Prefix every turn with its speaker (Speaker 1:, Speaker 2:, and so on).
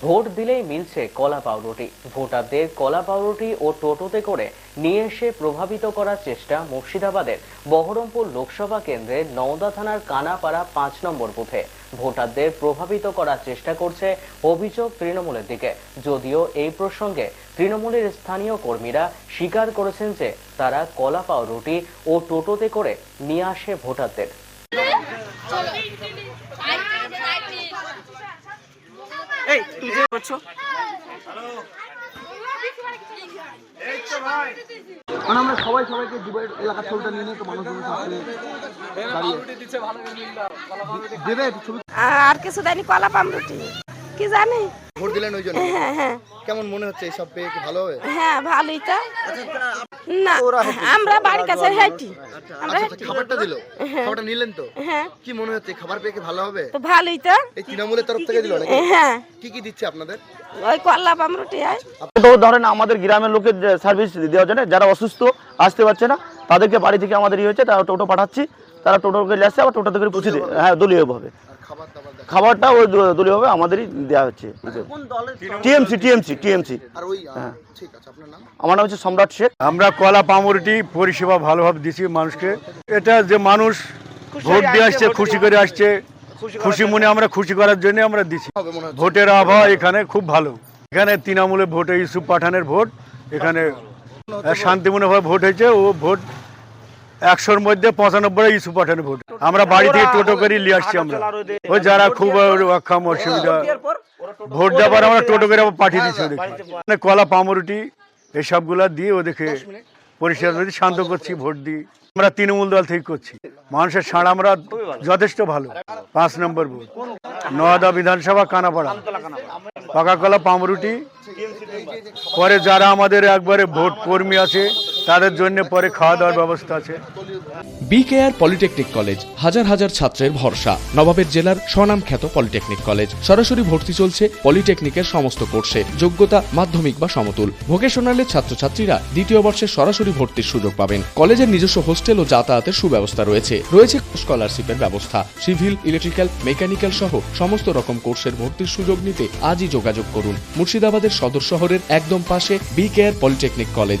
Speaker 1: Vote দিলেই মিলছে কলা পাউরুটি। ভোটারদের কলা পাউরুটি ও টোটোতে করে নিয়ে এসে প্রভাবিত করার চেষ্টা মুর্শিদাবাদের বহরমপুর লোকসভা কেন্দ্রের নওদা থানার কানাপাড়া পাঁচ নম্বর বুথে। ভোটারদের প্রভাবিত করার চেষ্টা করছে অভিযোগ তৃণমূলের দিকে। যদিও এই প্রসঙ্গে তৃণমূলের স্থানীয় কর্মীরা স্বীকার করেছেন যে তারা কলা পাউরুটি ও টোটোতে করে নিয়ে আসে ভোটারদের।
Speaker 2: এই তুমি যে করছ?
Speaker 3: মানে আমরা সবাই সবাইকে দুবাই এলাকার ছবিটা নিয়ে নিয়ে তো মানুষ মানুষ দাঁড়িয়ে। দেবে ছবি?
Speaker 4: আর কিছু দেয়নি কলা পামরুটি। কি জানি?
Speaker 3: ভোট দিলেন ওই জন্য?
Speaker 4: হ্যাঁ হ্যাঁ।
Speaker 3: কেমন মনে হচ্ছে এইসব পেয়ে? কি ভালো হবে?
Speaker 4: হ্যাঁ ভালোই তো। না আমরা বাড়ির কাছে হেঁটি আমরা
Speaker 3: আচ্ছা, খাবারটা দিল? খাবারটা নিলেন তো?
Speaker 4: হ্যাঁ।
Speaker 3: কি মনে হচ্ছে খাবার পেয়ে কি ভালো হবে?
Speaker 4: তো ভালোই তো।
Speaker 3: এই তৃণমূলের তরফ থেকে দিল নাকি?
Speaker 4: হ্যাঁ।
Speaker 3: কি কি দিচ্ছে আপনাদের?
Speaker 4: ওই কলা হয়।
Speaker 5: তো ধরেন আমাদের গ্রামের লোকের সার্ভিস দেওয়ার জন্য যারা অসুস্থ আসতে পারছে না তাদেরকে বাড়ি থেকে আমাদের ইয়ে হচ্ছে তারা টোটো পাঠাচ্ছি তারা টোটো করে আসছে আবার টোটোতে করে পৌঁছে দেয় হ্যাঁ দলীয়ভাবে খাবারটা ওই দলীয়ভাবে আমাদেরই দেওয়া হচ্ছে। TMC TMC TMC.
Speaker 3: আর ওই আহ, ঠিক আছে আপনার নাম?
Speaker 5: আমার নাম হচ্ছে সম্রাট শেখ।
Speaker 6: আমরা কলা পামরুটি পরিষেবা ভালোভাবে দিছি মানুষকে। এটা যে মানুষ ভোট দিয়ে আসছে খুশি করে আসছে। খুশি মনে আমরা খুশি করার জন্য আমরা দিছি।
Speaker 3: হবে
Speaker 6: ভোটের আবহাওয়া এখানে খুব ভালো। এখানে তৃণমূলে ভোটে ইউসুফ পাঠানের ভোট এখানে শান্তিপূর্ণভাবে ভোট হয়েছে। ও ভোট একশোর মধ্যে পঁচানব্বই ইস্যু পাঠানের ভোট। আমরা বাড়ি থেকে টোটো করে নিয়ে আসছি আমরা। ওই যারা খুব অক্ষম অসুবিধা, ভোট দেওয়ার আমরা টোটো করে পাঠিয়ে দিচ্ছি ওদেরকে। মানে কলা, পামরুটি এসবগুলা দিয়ে ওদেরকে পরিষেবা দিয়ে শান্ত করছি, ভোট দিই আমরা তৃণমূল দল থেকে করছি। মানুষের সাড়া আমরা যথেষ্ট ভালো। পাঁচ নম্বর ভোট। নওদা বিধানসভা, কানাপাড়া। পাকা কলা, পামরুটি। পরে যারা আমাদের একবারে ভোট কর্মী আছে তাদের জন্য পরে খাওয়া দাওয়ার ব্যবস্থা আছে।
Speaker 7: বিকেআর পলিটেকনিক কলেজ হাজার হাজার ছাত্রের ভরসা। নবাবের জেলার স্বনামখ্যাত পলিটেকনিক কলেজ সরাসরি ভর্তি চলছে পলিটেকনিকের সমস্ত কোর্সে যোগ্যতা, মাধ্যমিক বা সমতুল। ভোকেশনালের ছাত্রছাত্রীরা দ্বিতীয় বর্ষে সরাসরি ভর্তির সুযোগ পাবেন। কলেজের নিজস্ব হোস্টেল ও যাতায়াতের সুব্যবস্থা রয়েছে। রয়েছে স্কলারশিপের ব্যবস্থা। সিভিল ইলেকট্রিক্যাল মেকানিক্যাল সহ সমস্ত রকম কোর্সের ভর্তির সুযোগ নিতে আজই যোগাযোগ করুন। মুর্শিদাবাদের সদর শহরের একদম পাশে BKR polytechnic college